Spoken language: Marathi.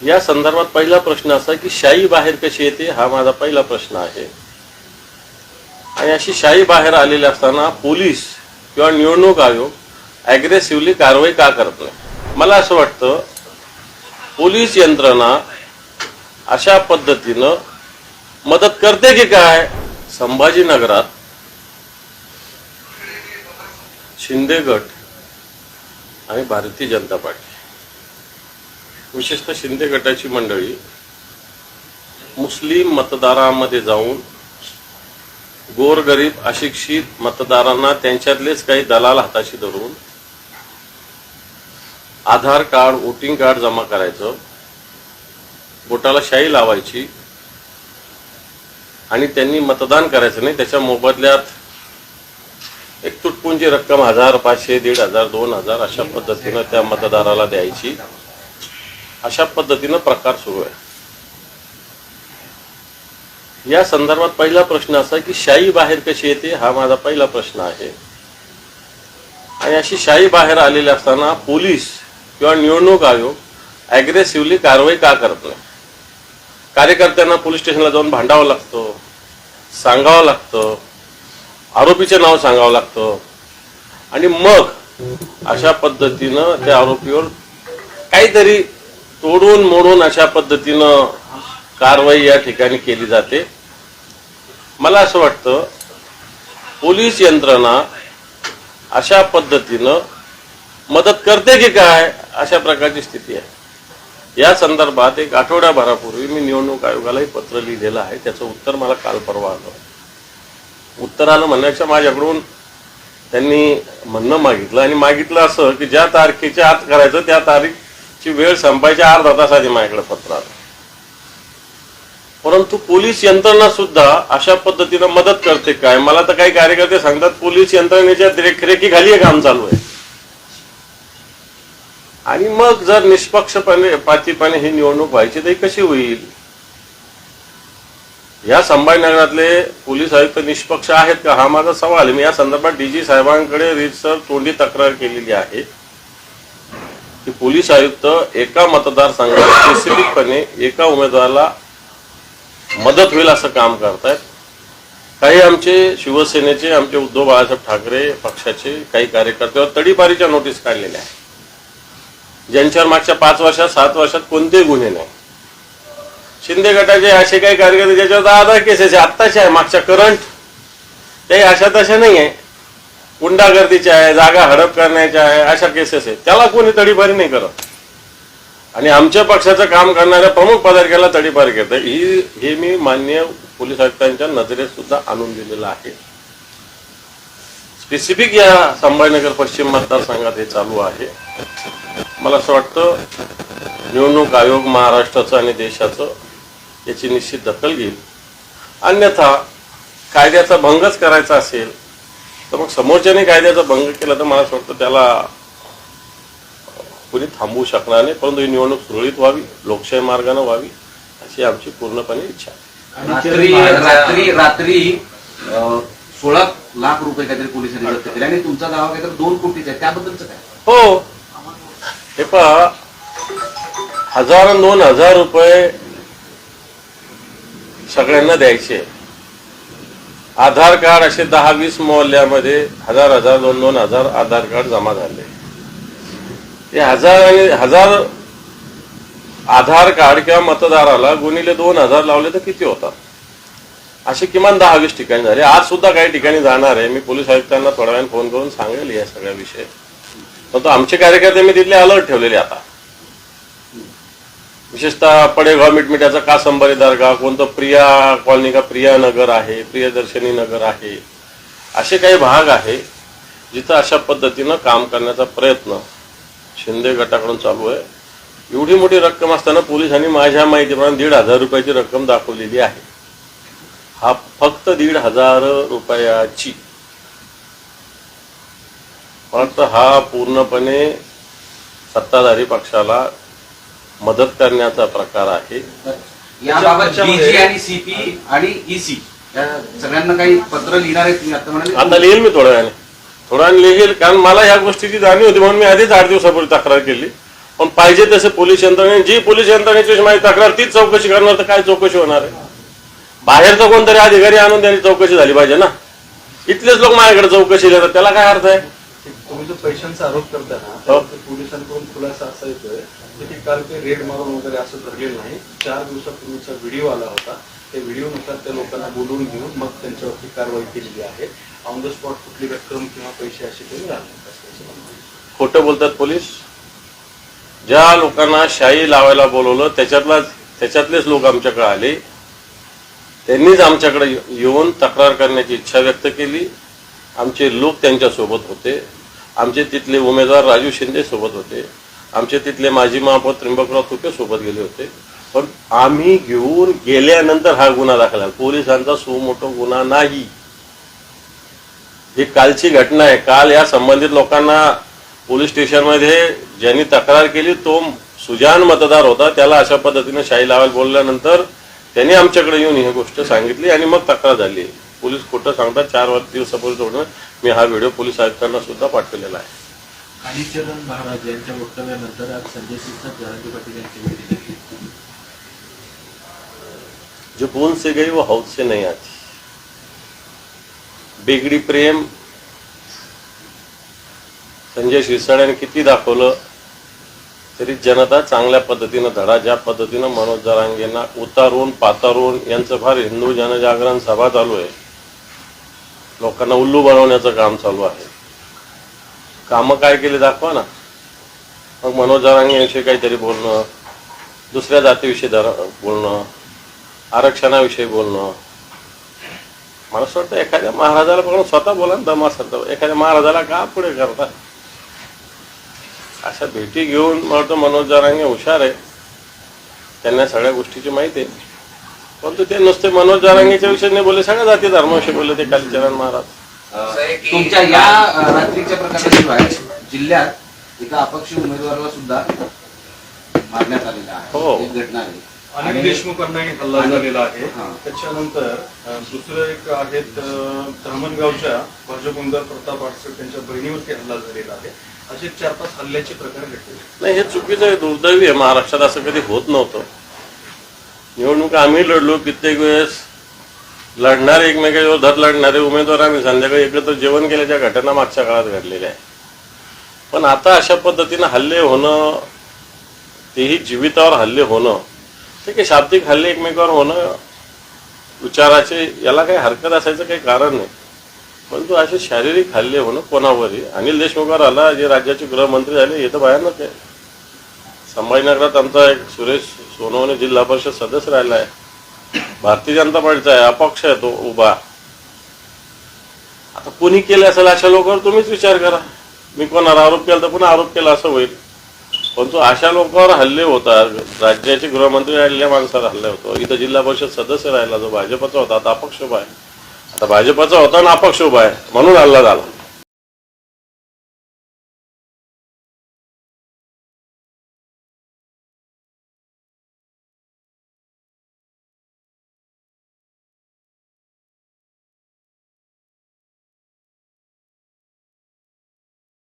या संदर्भात पहिला प्रश्न असा की शाई बाहेर कशी येते? हा माझा पहिला प्रश्न आहे. आणि अशी शाई बाहेर आलेली असताना पोलीस किंवा निवडणूक आयोग ॲग्रेसिव्हली कारवाई का करत नाही? मला असं वाटतं पोलीस यंत्रणा अशा पद्धतीनं मदत करते की काय? संभाजीनगरात शिंदे गट आणि भारतीय जनता पार्टी. विशेषतः शिंदे गटाची मंडळी मुस्लिम मतदारांमध्ये जाऊन गोरगरीब अशिक्षित मतदारांना त्यांच्यातलेच काही दलाल हाताशी धरून आधार कार्ड वोटिंग कार्ड जमा करायचं बोटाला शाई लावायची आणि त्यांनी मतदान करायचं नाही. त्याच्या मोबदल्यात एक तुटपुंजी रक्कम हजार पाचशे दीड हजार दोन हजार अशा पद्धतीनं त्या मतदाराला द्यायची. अशा पद्धतीनं प्रकार सुरू आहे. या संदर्भात पहिला प्रश्न असा की शाई बाहेर कशी येते? हा माझा पहिला प्रश्न आहे. आणि अशी शाई बाहेर आलेली असताना पोलीस किंवा निवडणूक आयोग अग्रेसिव्हली कारवाई का करत नाही? कार्यकर्त्यांना पोलीस स्टेशनला जाऊन भांडावं लागतं सांगावं लागतं आरोपीचं नाव सांगावं लागतं. आणि मग अशा पद्धतीनं त्या आरोपीवर काहीतरी तोडून मोडून अशा पद्धतीनं कारवाई या ठिकाणी केली जाते. मला असं वाटतं पोलीस यंत्रणा अशा पद्धतीनं मदत करते की काय अशा प्रकारची स्थिती आहे. या संदर्भात एक आठवड्याभरापूर्वी मी निवडणूक आयोगालाही पत्र लिहिलेलं आहे. त्याचं उत्तर मला काल परवा आलं. उत्तर आलं म्हणण्यापेक्षा माझ्याकडून त्यांनी म्हणणं मागितलं आणि मागितलं असं की ज्या तारखेच्या आत करायचं त्या तारीख ची वेळ संपायच्या अर्धा तास आधी माझ्याकडे पत्र आलं. परंतु पोलीस यंत्रणा सुद्धा अशा पद्धतीनं मदत करते काय? मला तर काही कार्यकर्ते सांगतात पोलीस यंत्रणेच्या देखरेखीखाली हे काम चालू आहे. आणि मग जर निष्पक्षपणे पातीपणे ही निवडणूक व्हायची तर कशी होईल? या संभाजीनगरातले पोलीस आयुक्त निष्पक्ष आहेत का? हा माझा सवाल आहे. मी या संदर्भात डीजी साहेबांकडे रीतसर तोंडी तक्रार केलेली आहे. की पोलीस आयुक्त एका मतदारसंघात स्पेसिफिकपणे एका उमेदवाराला मदत होईल असं काम करतायत. काही आमचे शिवसेनेचे आमचे उद्धव बाळासाहेब ठाकरे पक्षाचे काही कार्यकर्ते तडीपारीच्या नोटीस काढलेल्या आहेत. ज्यांच्यावर मागच्या पाच वर्षात सात वर्षात कोणतेही गुन्हे नाही. शिंदे गटाचे असे काही कार्यकर्ते ज्याच्यावर दहा केसेस आहे आत्ताचे आहे मागच्या करंट ते अशा तशा नाही आहे गुंडागर्दीच्या आहे जागा हडप करण्याच्या आहे अशा केसेस आहे त्याला कोणी तडीपारी नाही करत. आणि आमच्या पक्षाचं काम करणाऱ्या प्रमुख पदाधिकाऱ्याला तडीपारी करतं. ही हे मी मान्य पोलीस आयुक्तांच्या नजरेत सुद्धा आणून दिलेलं आहे. स्पेसिफिक या संभाजीनगर पश्चिम मतदारसंघात हे चालू आहे. मला असं वाटतं निवडणूक आयोग महाराष्ट्राचं आणि देशाचं याची निश्चित दखल घेईल. अन्यथा कायद्याचा भंगच करायचा असेल तर मग समोरच्याने कायद्याचा भंग केला तर मला असं वाटतं त्याला कोणी थांबवू शकणार नाही. परंतु ही निवडणूक सुरळीत व्हावी लोकशाही मार्गाने व्हावी अशी आमची पूर्णपणे इच्छा आहे. रात्री रात्री रात्री सोळा लाख रुपये काहीतरी पोलिसांनी जप्त केले. आणि तुमचा दावा काहीतरी दोन कोटीचा आहे. त्याबद्दलच काय? हो. हे पहा हजार आणि दोन हजार रुपये सगळ्यांना द्यायचे. आधार कार्ड असे दहा वीस मोहल्ल्यामध्ये हजार हजार दोन दोन हजार आधार कार्ड जमा झाले. ते हजार आणि हजार आधार कार्ड किंवा मतदाराला गुणिले दोन हजार लावले तर किती होतात? असे किमान दहा वीस ठिकाणी झाले. आज सुद्धा काही ठिकाणी जाणार आहे. मी पोलीस आयुक्तांना थोड्या वेळाने फोन करून सांगेल या सगळ्या विषय. परंतु आमचे कार्यकर्ते मी तिथले अलर्ट ठेवलेले आता. विशेषतः पडेगाव मिटमिट्याचा कासंबरी दर्गा कोणतं प्रिया कॉलनी का प्रिया नगर आहे प्रियदर्शनी नगर आहे असे काही भाग आहे जिथं अशा पद्धतीनं काम करण्याचा प्रयत्न शिंदे गटाकडून चालू आहे. एवढी मोठी रक्कम असताना पोलिसांनी माझ्या माहितीप्रमाणे दीड हजार रुपयाची रक्कम दाखवलेली आहे. हा फक्त दीड हजार रुपयाची. फक्त हा पूर्णपणे सत्ताधारी पक्षाला मदत करण्याचा प्रकार आहे. याबाबत त्याच्यामध्ये- डीजी आणि सीपी आणि ईसी या सगळ्यांना काही पत्र लिहिणार आहे तुम्ही आता म्हणाले? आता लिहिल मी थोड्या वेळाने. थोड्या वेळाने लिहिल कारण मला ह्या गोष्टीची जाणीव होती म्हणून मी आधीच आठ दिवसापूर्वी तक्रार केली. पण पाहिजे तसे पोलीस यंत्रणे जी पोलीस यंत्रणेची माझी तक्रार तीच चौकशी करणार तर काय चौकशी होणार आहे? बाहेरचा कोणतरी अधिकारी आणून त्यांनी चौकशी झाली पाहिजे ना? इथलेच लोक माझ्याकडे चौकशी देतात त्याला काय अर्थ आहे? तुम्ही जो पैशांचा आरोप करता ना हो. पोलिसांकडून खुलासा असा येतोय की ते काल ते रेड मारून वगैरे असं धरलेलं नाही. चार दिवसापूर्वीचा व्हिडिओ आला होता. त्या व्हिडिओनुसार त्या लोकांना बोलवून घेऊन मग त्यांच्यावरती कारवाई केलेली आहे. ऑन द स्पॉट कुठली रक्कम किंवा पैसे असे मिळाले आहे. खोटं बोलतात पोलीस? ज्या लोकांना शाई लावायला बोलवलं त्याच्यातला त्याच्यातलेच लोक आमच्याकडे आले. त्यांनीच आमच्याकडे येऊन तक्रार करण्याची इच्छा व्यक्त केली. आमचे लोक त्यांच्यासोबत होते. आमचे तिथले उमेदवार राजू शिंदे सोबत होते. आमचे तिथले माजी महापौर त्र्यंबकराव तुपे सोबत गेले होते. पण आम्ही घेऊन गेल्यानंतर हा गुन्हा दाखल पोलिसांचा पोलिसांचा सुमोठो गुन्हा नाही. ही कालची घटना आहे. काल या संबंधित लोकांना पोलीस स्टेशनमध्ये ज्यांनी तक्रार केली तो सुजान मतदार होता. त्याला अशा पद्धतीने शाई लावायला बोलल्यानंतर त्यांनी आमच्याकडे येऊन ही गोष्ट सांगितली आणि मग तक्रार झाली. पोलीस खोटं सांगतात चार वर्ष दिवसापूर्वी सोडून मी हा व्हिडिओ पोलीस आयुक्तांना सुद्धा पाठवलेला आहे. कालीचरण महाराज यांच्या वक्तव्यानंतर आज संजय पाटील यांची भेटी घेतली जो बूंद से गई वो हौद से नहीं आती. बेगडी प्रेम. संजय शिरसाट्याने किती दाखवलं तरी जनता चांगल्या पद्धतीनं धडा ज्या पद्धतीनं मनोज जरांगेंना उतारून पातारून यांचं फार हिंदू जनजागरण सभा चालू आहे. लोकांना उल्लू बनवण्याचं काम चालू आहे. कामं काय केली दाखवा ना. मग मनोज जरांगेविषयी काहीतरी बोलणं दुसऱ्या जातीविषयी धर बोलणं आरक्षणाविषयी बोलणं. मला असं वाटतं एखाद्या महाराजाला बघून स्वतः बोला ना दम असेल तर एखाद्या महाराजाला का पुढे करता? अशा भेटी घेऊन मला वाटतं मनोज जरांगे हुशार आहे. त्यांना सगळ्या गोष्टीची माहिती आहे. परंतु ते नुसते मनोज जरांगेच्या विषयी नाही बोलले सगळ्या जाती धर्माविषयी बोलले ते कालीचरण महाराज. तुमच्या या अं, रात्रीच्या प्रकाराशिवाय जिल्ह्यात एका अपक्ष उमेदवाराला सुद्धा मारण्यात आलेला हो. आहे एक घटना आहे. अनिल आणि- देशमुखांनाही हल्ला झालेला आहे. हां. त्याच्यानंतर अं, दुसरं एक आहेत अं, धामणगावच्या भाजप प्रताप आडसर त्यांच्या बहिणीवरती हल्ला झालेला आहे. असे चार पाच हल्ल्याचे प्रकार घडले नाही हे चुकीचं आहे दुर्दैवी आहे. महाराष्ट्रात असं कधी होत नव्हतं. निवडणूक आम्ही लढलो कित्येक वेळेस लढणारे एकमेकांवर धर लढणारे उमेदवार आम्ही संध्याकाळी एकत्र जेवण केल्याच्या घटना मागच्या काळात घडलेल्या आहे पण आता अशा पद्धतीनं हल्ले होणं तेही जीवितावर हल्ले होणं ते काही शाब्दिक हल्ले एकमेकावर होणं विचाराचे याला काही हरकत असायचं काही कारण नाही. परंतु असे शारीरिक हल्ले होणं कोणावरही. अनिल देशमुखावर आला जे राज्याचे गृहमंत्री झाले हे तर भयानक आहे. संभाजीनगरात आमचा एक सुरेश सोनवणे जिल्हा परिषद सदस्य राहिला आहे. भारतीय जनता पार्टीचा आहे अपक्ष आहे तो उभा. आता कोणी केले असेल अशा लोकांवर तुम्हीच विचार करा. मी कोणावर आरोप केला तर पुन्हा आरोप केला असं होईल. परंतु अशा लोकांवर हल्ले होतात राज्याचे गृहमंत्री राहिलेल्या माणसावर हल्ले होतो इथं जिल्हा परिषद सदस्य राहिला जो भाजपचा होता आता अपक्ष उभा आहे. आता भाजपचा होता आणि अपक्ष उभा आहे म्हणून हल्ला झाला.